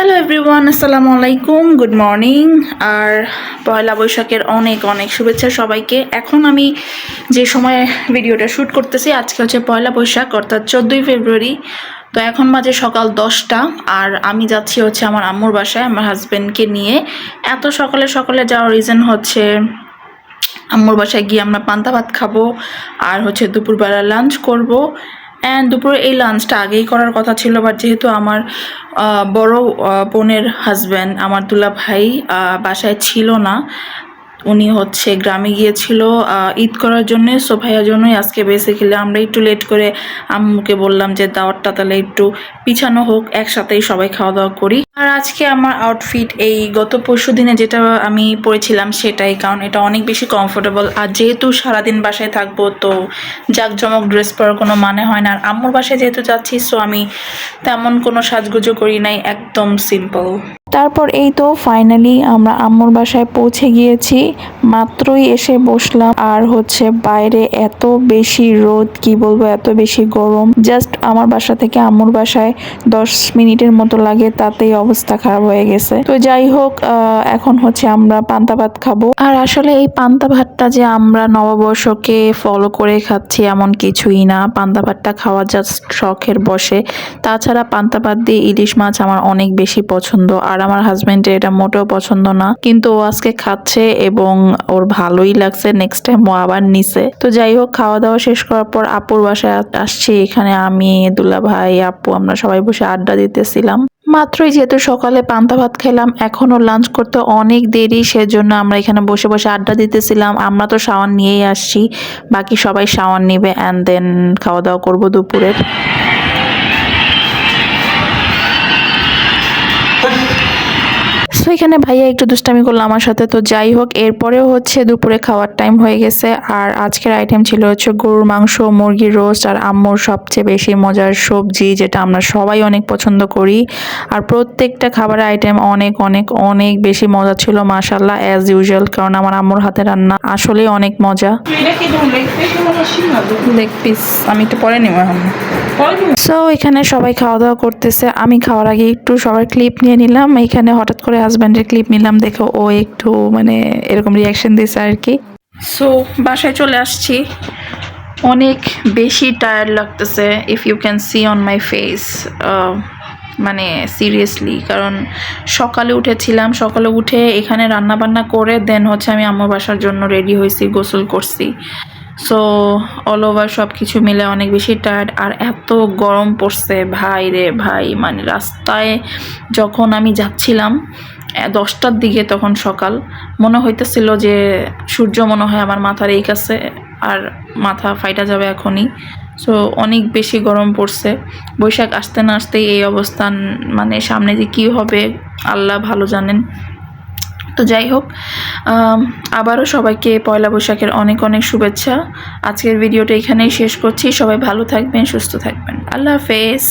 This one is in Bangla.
হ্যালো এভরিওয়ান আসসালামু আলাইকুম গুড মর্নিং আর পয়লা বৈশাখের অনেক অনেক শুভেচ্ছা সবাইকে। এখন আমি যে সময় ভিডিওটা শ্যুট করতেছি, আজকে হচ্ছে পয়লা বৈশাখ, অর্থাৎ চোদ্দোই ফেব্রুয়ারি। তো এখন বাজে সকাল দশটা, আর আমি যাচ্ছি হচ্ছে আমার আম্মুর বাসায়, আমার হাজব্যান্ডকে নিয়ে। এত সকালে সকালে যাওয়ার রিজন হচ্ছে আম্মুর বাসায় গিয়ে আমরা পান্তা ভাত খাব, আর হচ্ছে দুপুরবেলা লাঞ্চ করব। অ্যান্ড দুপুরে এই লাঞ্চটা আগেই করার কথা ছিল বাট যেহেতু আমার বড় বোনের হাজব্যান্ড আমার দুলা ভাই বাসায় ছিল না উনি হচ্ছে গ্রামে গিয়েছিল ঈদ করার জন্য সো ভাইয়ার জন্যই আজকে বেসিক্যালি আমরা একটু লেট করে আম্মুকে বললাম যে দাওয়াতটা তাহলে একটু পিছানো হোক, একসাথেই সবাই খাওয়া দাওয়া করি। আর আজকে আমার আউটফিট এই গত পরশু দিনে যেটা আমি পরেছিলাম সেটাই, কারণ এটা অনেক বেশি কমফোর্টেবল আর যেহেতু সারাদিন বাসায় থাকব, তো জাঁকজমক ড্রেস পরার কোনো মানে হয় না। আর আম্মুর বাসায় যেহেতু যাচ্ছি সো আমি তেমন কোনো সাজগুজো করি নাই, একদম সিম্পল তারপর এই তো ফাইনালি আমরা আম্মুর বাসায় পৌঁছে গিয়েছি। মাত্রই এসে বসলাম। আর হচ্ছে বাইরে এত বেশি রোদ, কি বলব, এত বেশি গরম। জাস্ট আমার বাসা থেকে আম্মুর বাসায় দশ মিনিটের মতো লাগে, তাতেই অবস্থা খারাপ হয়ে গেছে। তো যাই হোক এখন হচ্ছে আমরা পান্তা ভাত খাব। আর আসলে এই পান্তা ভাতটা যে আমরা নববর্ষকে ফলো করে খাচ্ছি এমন কিছুই না। পান্তা ভাতটা খাওয়া জাস্ট শখের বসে। তাছাড়া পান্তা ভাত দিয়ে ইলিশ মাছ আমার অনেক বেশি পছন্দ। আর আমার হাজবেন্ডের এটা মোটেও পছন্দ না। কিন্তু ও আজকে খাচ্ছে এবং ওর ভালোই লাগছে নেক্সট টাইম ও আবার নিছে। তো যাই হোক খাওয়া দাওয়া শেষ করার পর আপুর বাসায় আসছি। এখানে আমি, দুলা ভাই, আপু, আমরা সবাই বসে আড্ডা দিতেছিলাম। মাত্রই যেহেতু সকালে পান্তা ভাত খেলাম এখনও লাঞ্চ করতে অনেক দেরি, সেজন্য আমরা এখানে বসে বসে আড্ডা দিতেছিলাম। আমরা তো শাওয়ার নিয়েই আসছি, বাকি সবাই শাওয়ার নেবে অ্যান্ড দেন খাওয়া দাওয়া করব দুপুরের। এখানে ভাইয়া একটু দুষ্টামি করল আমার সাথে তো যাই হোক এরপরেও হচ্ছে দুপুরে খাওয়ার টাইম হয়ে গেছে। আর আজকের আইটেম ছিল হচ্ছে গরুর মাংস মুরগির রোস্ট আর আম্মুর সবচেয়ে বেশি মজার সবজি যেটা আমরা সবাই অনেক পছন্দ করি। আর প্রত্যেকটা খাবারের আইটেম অনেক অনেক অনেক বেশি মজা ছিল মাশাল্লাহ অ্যাজ ইউজুয়াল কারণ আমার আম্মুর হাতে রান্না আসলেই অনেক মজা। লেগ পিস আমি একটু পরে নিব এখন। সো এখানে সবাই খাওয়া দাওয়া করতেছে। আমি খাওয়ার আগে একটু সবার ক্লিপ নিয়ে নিলাম। এখানে হঠাৎ করে হাজব্যান্ডের ক্লিপ নিলাম। দেখো, ও একটু মানে এরকম রিয়াকশন দিয়েছে আর কি সো বাসায় চলে আসছি। অনেক বেশি টায়ার্ড লাগতেছে if you can see on my face মানে সিরিয়াসলি কারণ সকালে উঠেছিলাম, সকালে উঠে এখানে রান্না বান্না করে দেন হচ্ছে আমি আমার বাসার জন্য রেডি হয়েছি, গোসল করছি। সো অল ওভার সব কিছু মিলে অনেক বেশি টায়ার্ড আর এত গরম পড়ছে। ভাই রে ভাই মানে রাস্তায় যখন আমি যাচ্ছিলাম দশটার দিকে তখন সকাল, মনে হইতেছিল যে সূর্য মনে হয় আমার মাথার এই কাছে আর মাথা ফাইটা যাবে এখনই। সো অনেক বেশি গরম পড়ছে। বৈশাখ আসতে না আসতেই এই অবস্থান মানে সামনে যে কী হবে, আল্লাহ ভালো জানেন। তো যাই হোক আবারও সবাইকে পয়লা বৈশাখের অনেক অনেক শুভেচ্ছা। আজকের ভিডিওটা এখানেই শেষ করছি। সবাই ভালো থাকবেন, সুস্থ থাকবেন। আল্লাহ হাফেজ।